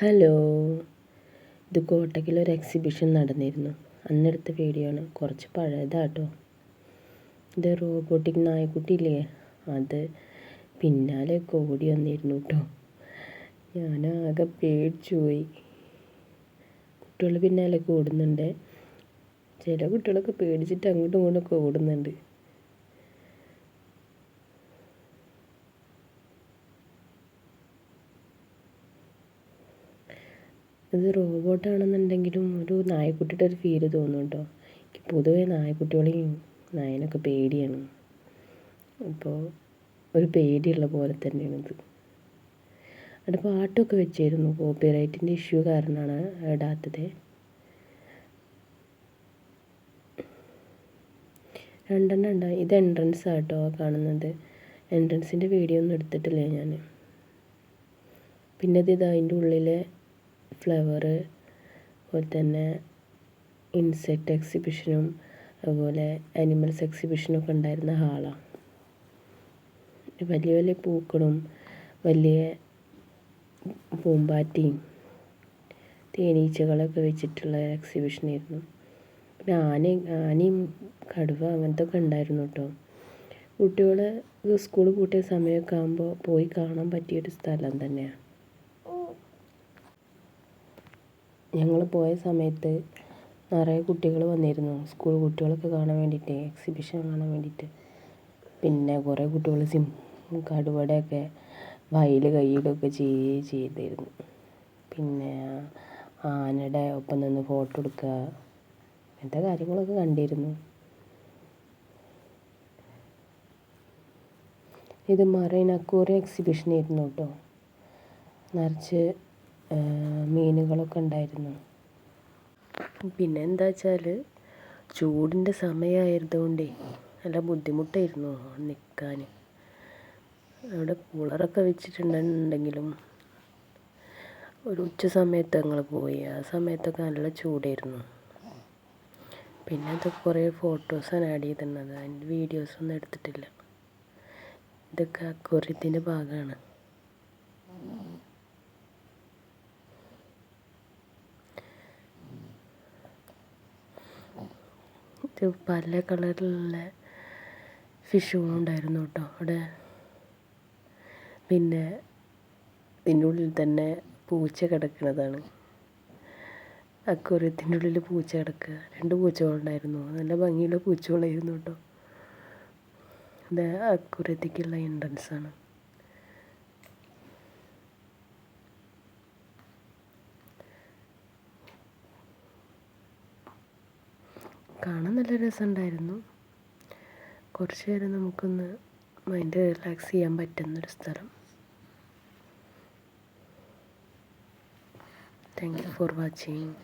Hello. ഇത് കോട്ടക്കിലൊരു exhibition നടന്നിരുന്നു. അന്നെടുത്ത video ആണ്. കുറച്ച് പഴയതാട്ടോ. ഇത് റോബോട്ടിക് നായക്കുട്ടിയില്ലേ? അത് പിന്നാലെ ഓടി വന്നിരുന്നു കേട്ടോ ഞാനാകെ പേടിച്ചു പോയി. കുട്ടികൾ പിന്നാലെ ഓടുന്നുണ്ട് ചില കുട്ടികളൊക്കെ പേടിച്ചിട്ട് അങ്ങോട്ടും ഇങ്ങോട്ടൊക്കെ ഓടുന്നുണ്ട്. ഇത് റോബോട്ടാണെന്നുണ്ടെങ്കിലും ഒരു നായക്കുട്ടിയുടെ ഒരു ഫീൽ തോന്നും കേട്ടോ എനിക്ക് പൊതുവേ നായക്കുട്ടികളെയും നായനൊക്കെ പേടിയാണ്. അപ്പോൾ ഒരു പേടിയുള്ള പോലെ തന്നെയാണ് ഇത്. അവിടെ പാട്ടൊക്കെ വെച്ചായിരുന്നു കോപ്പിറൈറ്റിന്റെ ഇഷ്യൂ കാരണമാണ് ഇടാത്തത്. രണ്ടെണ്ണം ഉണ്ടാവും ഇത് എൻട്രൻസ് ആട്ടോ കാണുന്നത്. എൻട്രൻസിന്റെ വീഡിയോ ഒന്നും എടുത്തിട്ടില്ല ഞാൻ പിന്നെ ഇത് അതിന്റെ ഉള്ളിലെ ഫ്ലവർ അതുപോലെ തന്നെ ഇൻസെക്റ്റ് എക്സിബിഷനും അതുപോലെ അനിമൽസ് എക്സിബിഷനൊക്കെ ഉണ്ടായിരുന്ന ഹാളാണ് വലിയ വലിയ പൂക്കളും വലിയ പൂമ്പാറ്റയും തേനീച്ചകളൊക്കെ വെച്ചിട്ടുള്ള എക്സിബിഷനായിരുന്നു പിന്നെ ആന ആനയും കടുവ അങ്ങനത്തെ ഒക്കെ ഉണ്ടായിരുന്നു കേട്ടോ. കുട്ടികൾ സ്കൂൾ പൂട്ടിയ സമയമൊക്കെ ആകുമ്പോൾ പോയി കാണാൻ പറ്റിയൊരു സ്ഥലം തന്നെയാണ് ഞങ്ങൾ പോയ സമയത്ത് നിറയെ കുട്ടികൾ വന്നിരുന്നു. സ്കൂൾ കുട്ടികളൊക്കെ കാണാൻ വേണ്ടിയിട്ട് എക്സിബിഷൻ കാണാൻ വേണ്ടിയിട്ട് പിന്നെ കുറേ കുട്ടികൾ സിം കടുവയുടെയൊക്കെ വയൽ കൈയിടുകയൊക്കെ ചെയ്യുകയും ചെയ്തിരുന്നു. പിന്നെ ആനയുടെ ഒപ്പം നിന്ന് ഫോട്ടോ എടുക്കുക അങ്ങനത്തെ കാര്യങ്ങളൊക്കെ കണ്ടിരുന്നു. ഇത് മറൈൻ അക്വേറിയം എക്സിബിഷൻ ആയിരുന്നു കേട്ടോ. നിറച്ച് മീനുകളൊക്കെ ഉണ്ടായിരുന്നു. പിന്നെ എന്താ വെച്ചാൽ ചൂടിന്റെ സമയമായതുകൊണ്ടേ നല്ല ബുദ്ധിമുട്ടായിരുന്നു നിൽക്കാൻ അവിടെ കൂളറൊക്കെ വെച്ചിട്ടുണ്ടെങ്കിലും ഒരു ഉച്ച സമയത്ത് ഞങ്ങൾ പോയി. ആ സമയത്തൊക്കെ നല്ല ചൂടായിരുന്നു. പിന്നെ ഇതൊക്കെ കുറേ ഫോട്ടോസാണ് ആഡ് ചെയ്തിരുന്നത്. അതിന്റെ വീഡിയോസൊന്നും എടുത്തിട്ടില്ല. ഇതൊക്കെ അക്വറിയത്തിന്റെ ഭാഗമാണ്. ഇത് പല കളറിലുള്ള ഫിഷുകളും ഉണ്ടായിരുന്നു കേട്ടോ അവിടെ. പിന്നെ ഇതിന്റെ ഉള്ളിൽ തന്നെ പൂച്ച കിടക്കുന്നതാണ്. അക്വേറിയത്തിന്റെ ഉള്ളിൽ പൂച്ച കിടക്കുക. രണ്ട് പൂച്ചകളുണ്ടായിരുന്നു നല്ല ഭംഗിയുള്ള പൂച്ചകളായിരുന്നു കേട്ടോ. ഇത് അക്വേറിയത്തേക്കുള്ള എൻട്രൻസ് കാണാൻ നല്ല രസമുണ്ടായിരുന്നു. കുറച്ച് നേരം നമുക്കൊന്ന് മൈൻഡ് റിലാക്സ് ചെയ്യാൻ പറ്റുന്നൊരു സ്ഥലം. Thank you for watching